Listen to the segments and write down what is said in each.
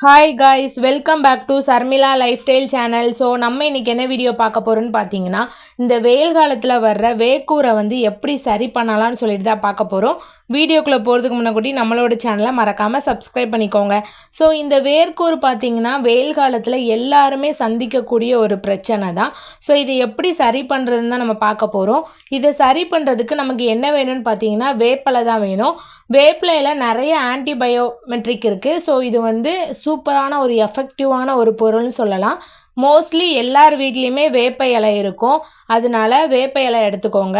Hi guys welcome back to Sharmila lifestyle channel so நம்ம இன்றைக்கி என்ன வீடியோ பார்க்க போகிறோன்னு பார்த்தீங்கன்னா இந்த வெயில் காலத்தில் வர்ற வேக்கூரை வந்து எப்படி சரி பண்ணலாம்னு சொல்லிட்டு தான் பார்க்க போகிறோம் வீடியோக்குள்ளே போகிறதுக்கு முன்னாடி நம்மளோட சேனலை மறக்காமல் சப்ஸ்கிரைப் பண்ணிக்கோங்க. ஸோ இந்த வேர்க்கூர் பார்த்திங்கன்னா வெயில் காலத்தில் எல்லாருமே சந்திக்கக்கூடிய ஒரு பிரச்சனை தான். ஸோ இதை எப்படி சரி பண்ணுறதுன்னு தான் நம்ம பார்க்க போகிறோம் இதை சரி பண்ணுறதுக்கு நமக்கு என்ன வேணும்னு பார்த்தீங்கன்னா வேப்பலை தான் வேணும். வேப்பிலையில் நிறைய ஆன்டிபயோமெட்ரிக் இருக்குது ஸோ இது வந்து சூப்பரான ஒரு எஃபெக்டிவான ஒரு பொருள்னு சொல்லலாம். மோஸ்ட்லி எல்லார் வீட்லேயுமே வேப்ப இலை இருக்கும். அதனால வேப்ப இலை எடுத்துக்கோங்க.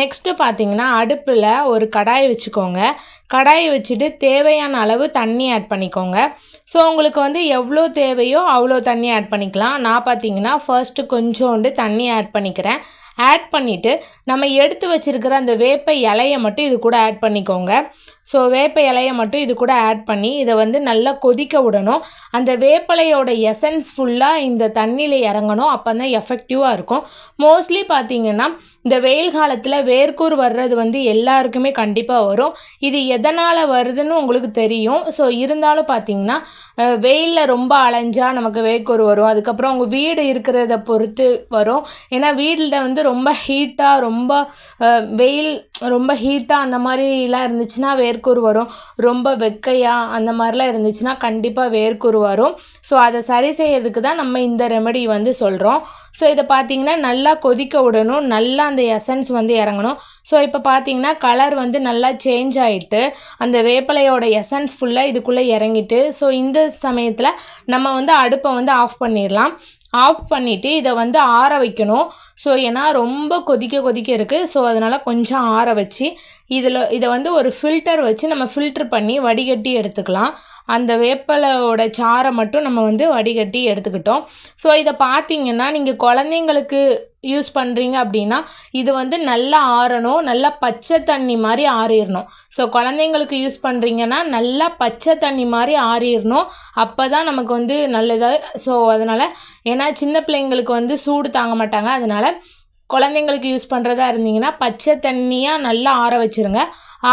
நெக்ஸ்ட்டு பார்த்தீங்கன்னா அடுப்பில் ஒரு கடாய் வச்சுக்கோங்க. கடாய் வச்சுட்டு தேவையான அளவு தண்ணி ஆட் பண்ணிக்கோங்க. ஸோ உங்களுக்கு வந்து எவ்வளோ தேவையோ அவ்வளோ தண்ணி ஆட் பண்ணிக்கலாம். நான் பார்த்திங்கன்னா ஃபர்ஸ்ட்டு கொஞ்சோண்டு தண்ணி ஆட் பண்ணிக்கிறேன். ஆட் பண்ணிவிட்டு நம்ம எடுத்து வச்சுருக்கிற அந்த வேப்ப இலையை மட்டும் இது கூட ஆட் பண்ணிக்கோங்க. ஸோ வேப்ப இலையை மட்டும் இது கூட ஆட் பண்ணி இதை வந்து நல்லா கொதிக்க விடணும். அந்த வேப்பலையோட எசன்ஸ் ஃபுல்லாக இந்த தண்ணியில் இறங்கணும். அப்போ தான் எஃபெக்டிவாக இருக்கும். மோஸ்ட்லி பார்த்தீங்கன்னா இந்த வெயில் காலத்தில் வேர்க்கூர் வர்றது வந்து எல்லாருக்குமே கண்டிப்பாக வரும். இது எதனால் வருதுன்னு உங்களுக்கு தெரியும். ஸோ இருந்தாலும் பார்த்தீங்கன்னா வெயிலில் ரொம்ப அலைஞ்சால் நமக்கு வேர்க்கூர் வரும். அதுக்கப்புறம் உங்கள் வீடு இருக்கிறத பொறுத்து வரும். ஏன்னா வீட்டில் வந்து ரொம்ப ஹீட்டாக ரொம்ப வெயில் ரொம்ப ஹீட்டாக அந்த மாதிரிலாம் இருந்துச்சுன்னா வேர்க்கூர் வரும். ரொம்ப வெக்கையாக அந்த மாதிரிலாம் இருந்துச்சுன்னா கண்டிப்பாக வேர்க்கூர் வரும். ஸோ அதை சரி செய்யறதுக்கு தான் நம்ம இந்த ரெமெடி வந்து சொல்கிறோம் ஸோ இதை பார்த்தீங்கன்னா நல்லா கொதிக்க விடணும். நல்லா அந்த எசன்ஸ் வந்து இறங்கணும். ஸோ இப்போ பார்த்தீங்கன்னா கலர் வந்து நல்லா சேஞ்ச் ஆகிட்டு அந்த வேப்பிலையோட எசன்ஸ் ஃபுல்லாக இதுக்குள்ளே இறங்கிட்டு ஸோ இந்த சமயத்தில் நம்ம வந்து அடுப்பை வந்து ஆஃப் பண்ணிடலாம். ஆஃப் பண்ணிவிட்டு இதை வந்து ஆற வைக்கணும். ஸோ ஏன்னா ரொம்ப கொதிக்க கொதிக்க இருக்குது ஸோ அதனால் கொஞ்சம் ஆற வச்சு இதில் இதை வந்து ஒரு ஃபில்டர் வச்சு நம்ம ஃபில்ட்ரு பண்ணி வடிகட்டி எடுத்துக்கலாம். அந்த வேப்பலையோட சாரை மட்டும் நம்ம வந்து வடிகட்டி எடுத்துக்கிட்டோம். ஸோ இதை பார்த்தீங்கன்னா நீங்கள் குழந்தைங்களுக்கு யூஸ் பண்ணுறீங்க அப்படின்னா இது வந்து நல்லா ஆறணும் நல்லா பச்சை தண்ணி மாதிரி ஆறிடணும் ஸோ குழந்தைங்களுக்கு யூஸ் பண்ணுறீங்கன்னா நல்லா பச்சை தண்ணி மாதிரி ஆறிடணும் அப்போ தான் நமக்கு வந்து நல்லதாக ஸோ அதனால் ஏன்னா சின்ன பிள்ளைங்களுக்கு வந்து சூடு தாங்க மாட்டாங்க. அதனால் குழந்தைங்களுக்கு யூஸ் பண்ணுறதா இருந்தீங்கன்னா பச்சை தண்ணியாக நல்லா ஆற வச்சுருங்க.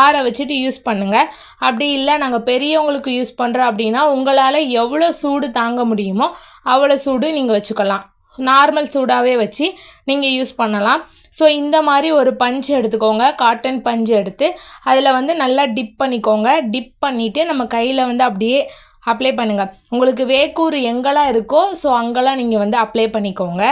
ஆற வச்சுட்டு யூஸ் பண்ணுங்கள் அப்படி இல்லை நாங்கள் பெரியவங்களுக்கு யூஸ் பண்ணுறோம் அப்படின்னா உங்களால் எவ்வளோ சூடு தாங்க முடியுமோ அவ்வளோ சூடு நீங்கள் வச்சுக்கலாம். நார்மல் சூடாகவே வச்சு நீங்கள் யூஸ் பண்ணலாம். ஸோ இந்த மாதிரி ஒரு பஞ்சு எடுத்துக்கோங்க. காட்டன் பஞ்சு எடுத்து அதில் வந்து நல்லா டிப் பண்ணிக்கோங்க. டிப் பண்ணிவிட்டு நம்ம கையில் வந்து அப்படியே அப்ளை பண்ணுங்கள் உங்களுக்கு வேக்கூர் எங்கெல்லாம் இருக்கோ ஸோ அங்கெல்லாம் நீங்கள் வந்து அப்ளை பண்ணிக்கோங்க.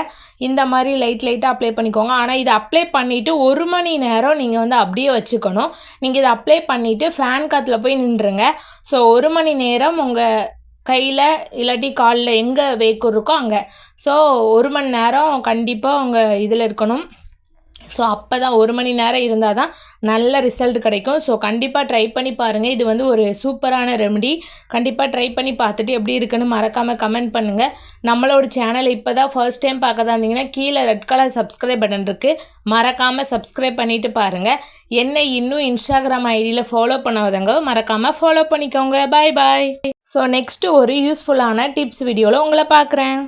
இந்த மாதிரி லைட் லைட்டாக அப்ளை பண்ணிக்கோங்க. ஆனால் இதை அப்ளை பண்ணிவிட்டு ஒரு மணி நேரம் நீங்கள் வந்து அப்படியே வச்சுக்கணும். நீங்கள் இதை அப்ளை பண்ணிவிட்டு ஃபேன் காற்றுல போய் நின்றுங்க ஸோ ஒரு மணி நேரம் உங்கள் கையில் இல்லாட்டி காலில் எங்கே வேக்கூர் இருக்கோ அங்கே. ஸோ ஒரு மணி நேரம் கண்டிப்பாக அவங்க இதில் இருக்கணும். ஸோ அப்போ தான் ஒரு மணி நேரம் இருந்தால் தான் நல்ல ரிசல்ட் கிடைக்கும். ஸோ கண்டிப்பாக ட்ரை பண்ணி பாருங்கள் இது வந்து ஒரு சூப்பரான ரெமடி கண்டிப்பாக ட்ரை பண்ணி பார்த்துட்டு எப்படி இருக்குன்னு மறக்காமல் கமெண்ட் பண்ணுங்கள் நம்மளோட சேனலை இப்போ தான் ஃபர்ஸ்ட் டைம் பார்க்க தான் இருந்தீங்கன்னா கீழே ரெட் கலர் சப்ஸ்கிரைப் பட்டன் இருக்குது மறக்காமல் சப்ஸ்கிரைப் பண்ணிவிட்டு பாருங்கள் என்னை இன்னும் இன்ஸ்டாகிராம் ஐடியில் ஃபாலோ பண்ணாதவங்க மறக்காமல் ஃபாலோ பண்ணிக்கோங்க. பாய் பாய் ஸோ நெக்ஸ்ட்டு ஒரு யூஸ்ஃபுல்லான டிப்ஸ் வீடியோவில் உங்களை பார்க்குறேன்.